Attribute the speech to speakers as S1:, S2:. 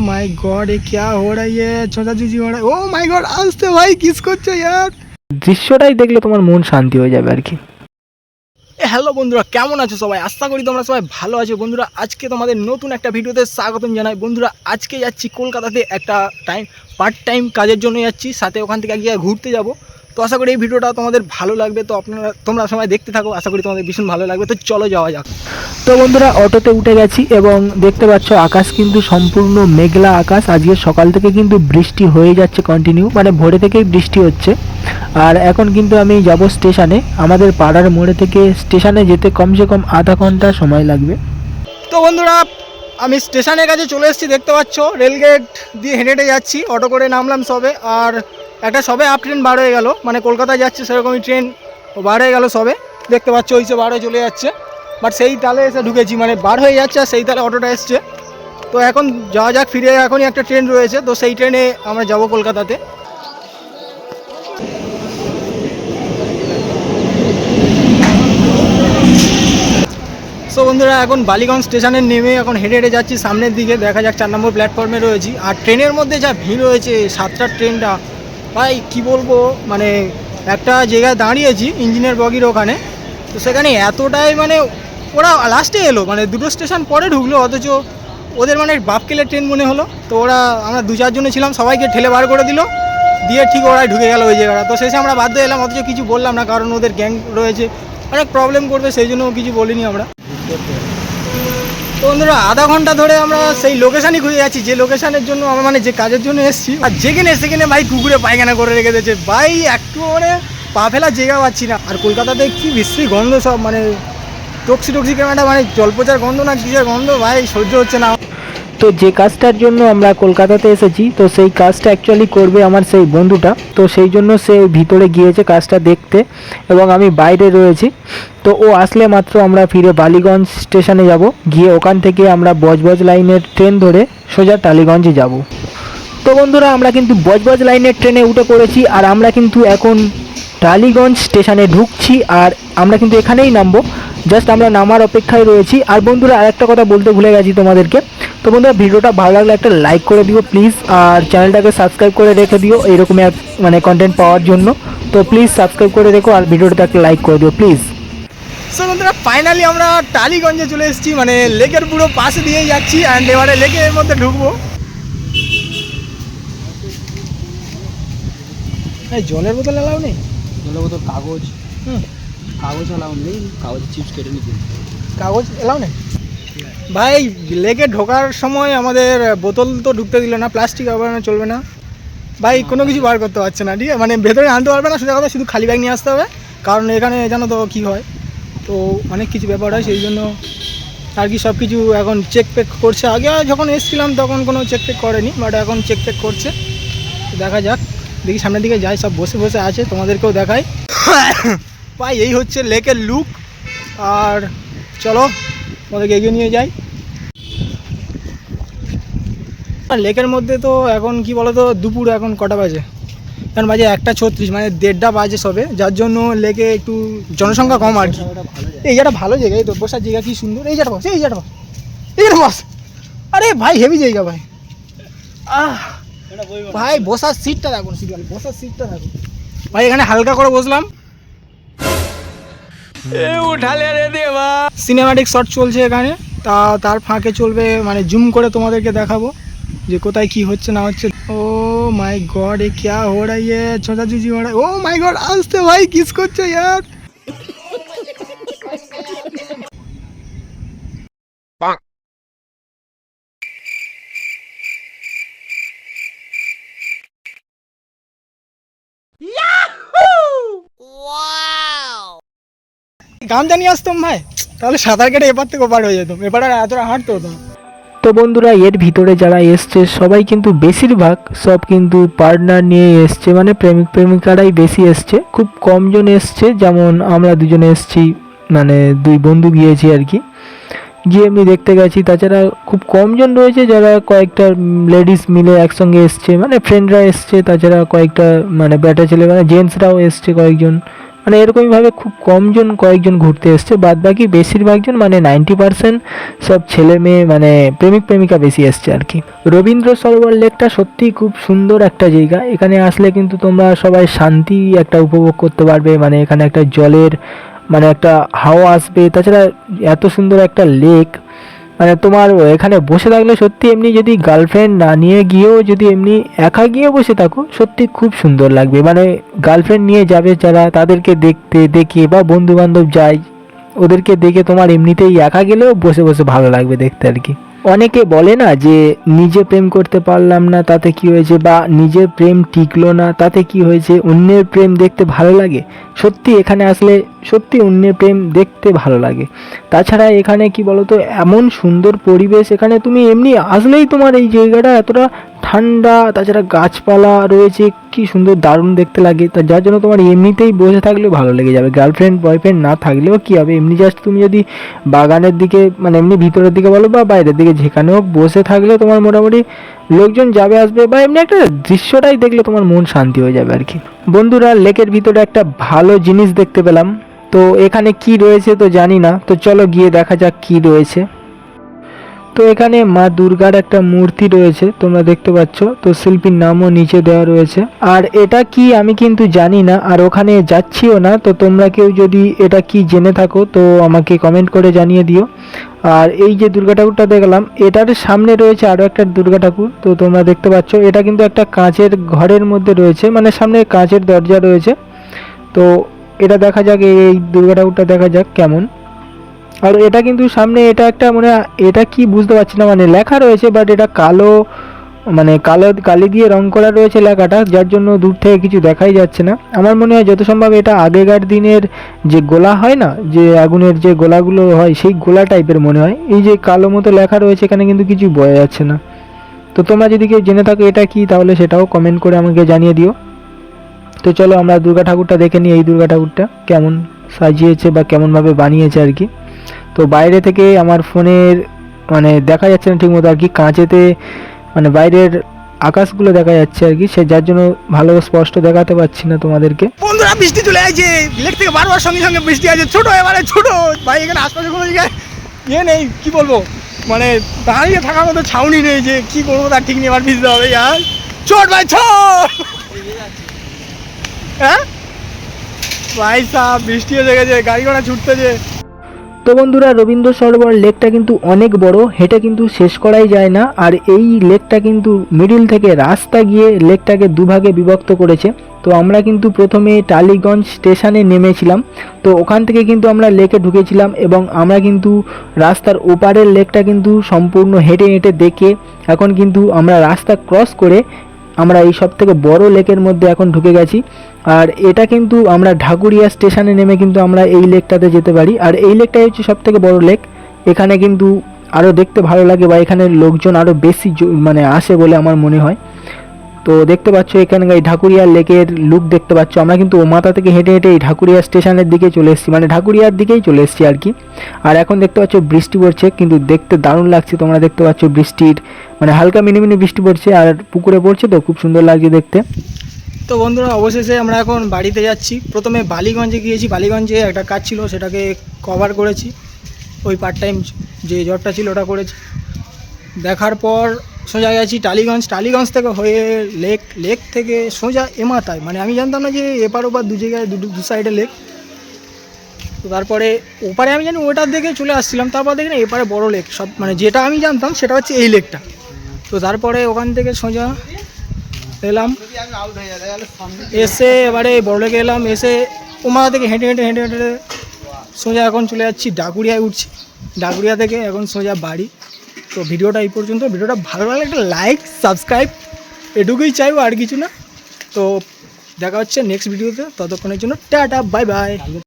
S1: My God ये क्या हो रहा है ये छोटा चूजी हो रहा है ओ माय गॉड আসতে ভাই কিস করছো यार
S2: দৃশ্যটাই দেখলে তোমার মন শান্তি হয়ে যাবে আর কি
S1: হ্যালো বন্ধুরা কেমন আছো সবাই আশা করি তোমরা সবাই ভালো আছো বন্ধুরা আজকে তোমাদের নতুন একটা ভিডিওতে স্বাগতম জানাই বন্ধুরা আজকে যাচ্ছি কলকাতাতে একটা টাইম পার্ট টাইম কাজের জন্য যাচ্ছি সাথে ওখান থেকে গিয়ে ঘুরতে যাব তো আশা করি এই ভিডিওটা তোমাদের ভালো লাগবে। তো আপনারা তোমরা সবাই দেখতে থাকো আশা করি তোমাদের ভীষণ ভালো লাগবে। তো চলো যাওয়া যাক।
S2: তো বন্ধুরা অটোতে উঠে গেছি এবং দেখতে পাচ্ছ আকাশ কিন্তু সম্পূর্ণ মেঘলা আকাশ। আজকে সকাল থেকে কিন্তু বৃষ্টি হয়ে যাচ্ছে কন্টিনিউ মানে ভোরে থেকেই বৃষ্টি হচ্ছে। আর এখন কিন্তু আমি যাব স্টেশনে। আমাদের পাড়ার মোড়ে থেকে স্টেশনে যেতে কমসে কম আধা ঘণ্টা সময় লাগবে।
S1: তো বন্ধুরা আমি স্টেশনের কাছে চলে এসেছি দেখতে পাচ্ছ। রেলগেট দিয়ে হেঁটে হেঁটে যাচ্ছি অটো করে নামলাম সবে। আর একটা সবে আপ ট্রেন বার হয়ে গেল। মানে কলকাতা যাচ্ছে সেরকমই ট্রেন বার হয়ে গেল সবে। দেখতে পাচ্ছ ওই সে বার হয়ে চলে যাচ্ছে। বাট সেই তালে এসে ঢুকেছি। মানে বার হয়ে যাচ্ছে আর সেই তালে অটোটা এসছে। তো এখন যাওয়া যাক, ফিরে এখনই একটা ট্রেন রয়েছে। তো সেই ট্রেনে আমরা যাব কলকাতাতে। সো বন্ধুরা, এখন বালিগঞ্জ স্টেশনে নেমে এখন হেঁটে হেঁটে যাচ্ছি। সামনের দিকে দেখা যাক চার নম্বর প্ল্যাটফর্মে রয়েছি। আর ট্রেনের মধ্যে যা ভিড় রয়েছে, সাতটার ট্রেনটা ভাই, কি বলব? মানে একটা জায়গায় দাঁড়িয়েছি, ইঞ্জিনিয়ার বগির ওখানে। তো সেখানে এতটাই মানে ওরা লাস্টে এলো মানে দুটো স্টেশন পরে ঢুকলো, অথচ ওদের মানে বাপকেলের ট্রেন মনে হলো। তো ওরা, আমরা দু চারজনে ছিলাম, সবাইকে ঠেলে বার করে দিল। দিয়ে ঠিক ওরাই ঢুকে গেল ওই জায়গাটা। তো শেষে আমরা বাধ্য এলাম, অথচ কিছু বললাম না, কারণ ওদের গ্যাং রয়েছে। অনেক প্রবলেম করবে, সেই জন্য কিছু বলিনি আমরা। তো বন্ধুরা, আধা ঘণ্টা ধরে আমরা সেই লোকেশানই খুঁজে যাচ্ছি যে লোকেশানের জন্য আমরা মানে যে কাজের জন্য এসেছি। আর যেখানে সেখানে ভাই কুকুরে পায়খানা করে রেখে দিয়েছে। ভাই, একটু মানে পা ফেলা জায়গা পাচ্ছি না। আর কলকাতাতে কি বিশ্রী গন্ধ সব মানে টক্সি টক্সি ক্যামেরা মানে জলপচার গন্ধ না, কিসের গন্ধ? ভাই, সহ্য হচ্ছে না।
S2: তো যে কাজটার জন্য আমরা কলকাতাতে এসেছি, তো সেই কাজটা অ্যাকচুয়ালি করবে আমার সেই বন্ধুটা। তো সেই জন্য সে ভিতরে গিয়েছে কাজটা দেখতে এবং আমি বাইরে রয়েছি। তো ও আসলে মাত্র আমরা ফিরে বালিগঞ্জ স্টেশনে যাব। গিয়ে ওখান থেকে আমরা বজবজ লাইনের ট্রেন ধরে সোজা টালিগঞ্জে যাব। তো বন্ধুরা, আমরা কিন্তু বজবজ লাইনের ট্রেনে উঠে পড়েছি আর আমরা কিন্তু এখন টালিগঞ্জ স্টেশনে ঢুকছি আর আমরা কিন্তু এখানেই নামবো। জাস্ট আমরা নামার অপেক্ষায় রয়েছি। আর বন্ধুরা, আরেকটা কথা বলতে ভুলে গেছি তোমাদেরকে। তো বন্ধুরা ভিডিওটা ভালো লাগলে একটা লাইক করে দিও প্লিজ আর চ্যানেলটাকে সাবস্ক্রাইব করে রেখে দিও এইরকম এক মানে কন্টেন্ট পাওয়ার জন্য। তো প্লিজ সাবস্ক্রাইব করে রেখো আর ভিডিওটাতে একটা লাইক করে দিও প্লিজ
S1: সো বন্ধুরা ফাইনালি আমরা টালিগঞ্জে চলে এসেছি মানে লেকের পুরো পাশে দিয়ে যাচ্ছি অ্যান্ড এবারে লেকের মধ্যে ঢুকবো। এই জলের বোতল এলাও নেই?
S3: জলের বোতল কাগজ।
S1: হুম।
S3: কাগজ আলাও নেই কাগজ চিপস কেটে নিতে।
S1: কাগজ এলাও নেই? ভাই লেকে ঢোকার সময় আমাদের বোতল তো ঢুকতে দিল না প্লাস্টিক ব্যবহার চলবে না। ভাই কোনো কিছু বার করতে পারছে না ঠিক আছে? মানে ভেতরে আনতে পারবে না সোজা কথা শুধু খালি ব্যাগ নিয়ে আসতে হবে। কারণ এখানে জানো তো কী হয়? তো অনেক কিছু ব্যাপার হয় সেই জন্য আর কি সব কিছু এখন চেক পেক করছে। আগে যখন এসেছিলাম তখন কোনো চেক পেক করেনি বাট এখন চেক পেক করছে। দেখা যাক দেখি সামনের দিকে যাই সব বসে বসে আছে তোমাদেরকেও দেখাই। ভাই এই হচ্ছে লেকের লুক আর চলো তোমাদেরকে এগিয়ে নিয়ে যাই আর লেকের মধ্যে তো এখন কি বলো তো দুপুর এখন কটা বাজে? এখন বাজে একটা ছত্রিশ মানে দেড়টা বাজে সবে যার জন্য লেকে একটু জনসংখ্যা কম আর কি। এই জায়গাটা ভালো জায়গা এই তো বসার জায়গা কি সুন্দর? এই জায়গাটা বস এই জায়গাটা বস এই জায়গাটা বস। আরে ভাই হেভি জায়গা ভাই। আহ ভাই বসার সিটটা দেখুন সিট বসার সিটটা দেখুন ভাই এখানে হালকা করে বসলাম। সিনেমাটিক শট চলছে এখানে তা তার ফাঁকে চলবে মানে জুম করে তোমাদেরকে দেখাবো। যে কোথায় কি হচ্ছে না হচ্ছে। ও মাই গড এ ক্যা হো রাই ইয়ে? ছোটা জুজি হো ও মাই গড আসতে ভাই, কিস করছে ইয়ার? গামজা নিয়ে আসতাম ভাই। তাহলে সাঁতার কেটে এপার থেকে ওপার হয়ে যেতাম। এপার এতটা হাঁটতে হতো
S2: তো বন্ধুরা, এর ভিতরে যারা এসছে, সবাই কিন্তু বেশিরভাগ সব কিন্তু পার্টনার নিয়ে এসছে মানে প্রেমিক প্রেমিকারাই বেশি এসছে। খুব কমজন এসছে, যেমন আমরা দুজনে এসছি মানে দুই বন্ধু গিয়েছি আর কি। গিয়ে এমনি দেখতে গেছি, তাছাড়া খুব কমজন রয়েছে যারা কয়েকটা লেডিস মিলে একসঙ্গে এসছে মানে ফ্রেন্ডরা এসছে, তাছাড়া কয়েকটা মানে ব্যাটা ছেলে মানে জেন্টসরাও এসছে কয়েকজন। মানে এরকমইভাবে খুব কমজন কয়েকজন ঘুরতে এসছে বাদ বাকি বেশিরভাগজন মানে নাইনটি পার্সেন্ট সব ছেলে মেয়ে মানে প্রেমিক প্রেমিকা বেশি এসছে আর কি। রবীন্দ্র সরোবর লেকটা সত্যিই খুব সুন্দর একটা জায়গা। এখানে আসলে কিন্তু তোমরা সবাই শান্তি একটা উপভোগ করতে পারবে মানে এখানে একটা জলের মানে একটা হাওয়া আসবে। তাছাড়া এত সুন্দর একটা লেক মানে তোমার এখানে বসে থাকলে সত্যি এমনি যদি গার্লফ্রেন্ড না নিয়ে গিয়েও যদি এমনি একা গিয়ে বসে থাকো, সত্যি খুব সুন্দর লাগবে। মানে গার্লফ্রেন্ড নিয়ে যাবে যারা, তাদেরকে দেখতে, দেখে বা বন্ধু বান্ধব যায়, ওদেরকে দেখে তোমার এমনিতেই একা গেলেও বসে বসে ভালো লাগবে দেখতে আর কি। অনেকে বলে না যে নিজে প্রেম করতে পারলাম না, তাতে কি হয়েছে? বা নিজের প্রেম টিকলো না, তাতে কি হয়েছে? অন্যের প্রেম দেখতে ভালো লাগে? সত্যি এখানে আসলে সত্যি অন্যের প্রেম দেখতে ভালো লাগে। তাছাড়া এখানে কি বলতো? এমন সুন্দর পরিবেশ এখানে তুমি এমনি আসলেই তোমার এই জায়গাটা এতটা ঠান্ডা, তাছাড়া গাছপালা রয়েছে, কি সুন্দর দারুণ দেখতে লাগে। তা যার জন্য তোমার এমনিতেই বসে থাকলেও ভালো লেগে যাবে। গার্লফ্রেন্ড বয়ফ্রেন্ড না থাকলেও কি হবে? এমনি জাস্ট তুমি যদি বাগানের দিকে মানে এমনি ভিতরের দিকে বলো বা বাইরের দিকে যেখানে হোক বসে থাকলেও তোমার মোটামুটি লোকজন যাবে, আসবে বা এমনি একটা দৃশ্যটাই দেখলে তোমার মন শান্তি হয়ে যাবে আর কি। বন্ধুরা, লেকের ভিতরে একটা ভালো জিনিস দেখতে পেলাম। তো এখানে কি রয়েছে তো জানি না। তো চলো গিয়ে দেখা যাক কি রয়েছে। তো এখানে মা দুর্গার একটা মূর্তি রয়েছে, তোমরা দেখতে পাচ্ছ। তো শিল্পীর নামও নিচে দেওয়া রয়েছে। আর এটা কি আমি কিন্তু জানি না, আর ওখানে যাচ্ছিও না, তো তোমরা কেউ যদি এটা কি জেনে থাকো, তো আমাকে কমেন্ট করে জানিয়ে দিও। আর এই যে দুর্গা ঠাকুরটা দেখলাম, এটার সামনে রয়েছে আরও একটা দুর্গা ঠাকুর, তো তোমরা দেখতে পাচ্ছ, এটা কিন্তু একটা কাঁচের ঘরের মধ্যে রয়েছে মানে সামনে কাঁচের দরজা রয়েছে। তো এটা দেখা যাক, এই দুর্গা ঠাকুরটা দেখা যাক কেমন। আর এটা কিন্তু সামনে এটা একটা মানে এটা কি বুঝতে পারছি না মানে লেখা রয়েছে বাট এটা কালো মানে কালো, কালি দিয়ে রং করা রয়েছে লেখাটা, যার জন্য দূর থেকে কিছু দেখাই যাচ্ছে না। আমার মনে হয় যত সম্ভব এটা আগেকার দিনের যে গোলা হয় না, যে আগুনের যে গোলাগুলো হয়, সেই গোলা টাইপের মনে হয়। এই যে কালো মতো লেখা রয়েছে, এখানে কিন্তু কিছু বোঝা যাচ্ছে না। তো তোমরা যদি কেউ জেনে থাকো এটা কি, তাহলে সেটাও কমেন্ট করে আমাকে জানিয়ে দিও। তো চলো আমরা দুর্গা ঠাকুরটা দেখে নিই, এই দুর্গা ঠাকুরটা কেমন সাজিয়েছে বা কেমনভাবে বানিয়েছে আর কি। তো বাইরে থেকে আমার ফোনের মানে দেখা যাচ্ছে না ঠিকমতো আর কি কাঁচেতে মানে বাইরের আকাশগুলো দেখা যাচ্ছে আর কি, সে যার জন্য ভালো স্পষ্ট দেখাতে পাচ্ছি না তোমাদেরকে।
S1: বন্ধুরা, বৃষ্টি চলে আসছে। লেক থেকে বারবার সঙ্গে সঙ্গে বৃষ্টি আছে ছোট, এবারে ছোট। ভাই, এখানে আশপাশে কোনো জায়গায় ইয়ে নেই, কি বলব? মানে দাঁড়িয়ে থাকার মতো ছাউনি নেই যে কি করব তার ঠিক নেই, এবার ভিজতে হবে, আর ছোট ভাই ছোট হ্যাঁ? ভাই সাহ বৃষ্টি হয়ে গেছে, গাড়ি ঘোড়া ছুটতেছে।
S2: তো বন্ধুরা, রবীন্দ্র সরোবর লেকটা কিন্তু অনেক বড়, হেঁটে কিন্তু শেষ করাই যায় না। আর এই লেকটা কিন্তু মিডিল থেকে রাস্তা গিয়ে লেকটাকে দুভাগে বিভক্ত করেছে। তো আমরা কিন্তু প্রথমে টালিগঞ্জ স্টেশনে নেমেছিলাম। তো ওখান থেকে কিন্তু আমরা লেকে ঢুকেছিলাম এবং আমরা কিন্তু রাস্তার ওপারের লেকটা কিন্তু সম্পূর্ণ হেঁটে হেঁটে দেখে এখন কিন্তু আমরা রাস্তা ক্রস করে আমরা এই সব থেকে বড় লেকের মধ্যে এখন ঢুকে গেছি। আর এটা কিন্তু আমরা ঢাকুরিয়া স্টেশনে নেমে কিন্তু আমরা এই লেকটাতে যেতে পারি। আর এই লেকটাই হচ্ছে সব থেকে বড় লেক। এখানে কিন্তু আরও দেখতে ভালো লাগে বা এখানে লোকজন আরও বেশি মানে আসে বলে আমার মনে হয়। তো দেখতে পাচ্ছ এখানে এই ঢাকুরিয়া লেকের লুক দেখতে পাচ্ছ। আমরা কিন্তু ওমাতা থেকে হেঁটে হেঁটে এই ঢাকুরিয়া স্টেশনের দিকে চলে এসেছি। মানে ঢাকুরিয়ার দিকেই চলে এসেছি আর কি। আর এখন দেখতে পাচ্ছ বৃষ্টি পড়ছে, কিন্তু দেখতে দারুণ লাগছে। তোমরা দেখতে পাচ্ছ বৃষ্টির মানে হালকা মিনি মিনি বৃষ্টি পড়ছে আর পুকুরে পড়ছে তো, খুব সুন্দর লাগছে দেখতে।
S1: তো বন্ধুরা, অবশেষে আমরা এখন বাড়িতে যাচ্ছি। প্রথমে বালিগঞ্জে গিয়েছি। বালিগঞ্জে একটা কাজ ছিল, সেটাকে কভার করেছি। ওই পার্ট টাইম যে জবটা ছিল, ওটা করেছি। দেখার পর সোজা গেছি টালিগঞ্জ টালিগঞ্জ থেকে হয়ে লেক লেক থেকে সোজা এমাতায়। মানে আমি জানতাম না যে এপার ওপার দু জায়গায়, দু দু সাইডে লেক। তো তারপরে ওপারে আমি জানি ওটার দিকে চলে আসছিলাম, তারপর দেখি না এপারে বড় লেক। সব মানে যেটা আমি জানতাম সেটা হচ্ছে এই লেকটা। তো তারপরে ওখান থেকে সোজা এলাম। এসে এবারে বড়লেকে এলাম, এসে ওমা থেকে হেঁটে হেঁটে হেঁটে হেঁটে সোজা এখন চলে যাচ্ছি ডাকুরিয়ায় উঠছি। ডাকুরিয়া থেকে এখন সোজা বাড়ি। তো ভিডিওটা এই পর্যন্ত। ভিডিওটা ভালো লাগলে একটা লাইক সাবস্ক্রাইব এটুকুই চাইব, আর কিছু না। তো দেখা হচ্ছে নেক্সট ভিডিওতে ততক্ষণের জন্য টাটা বাই বাই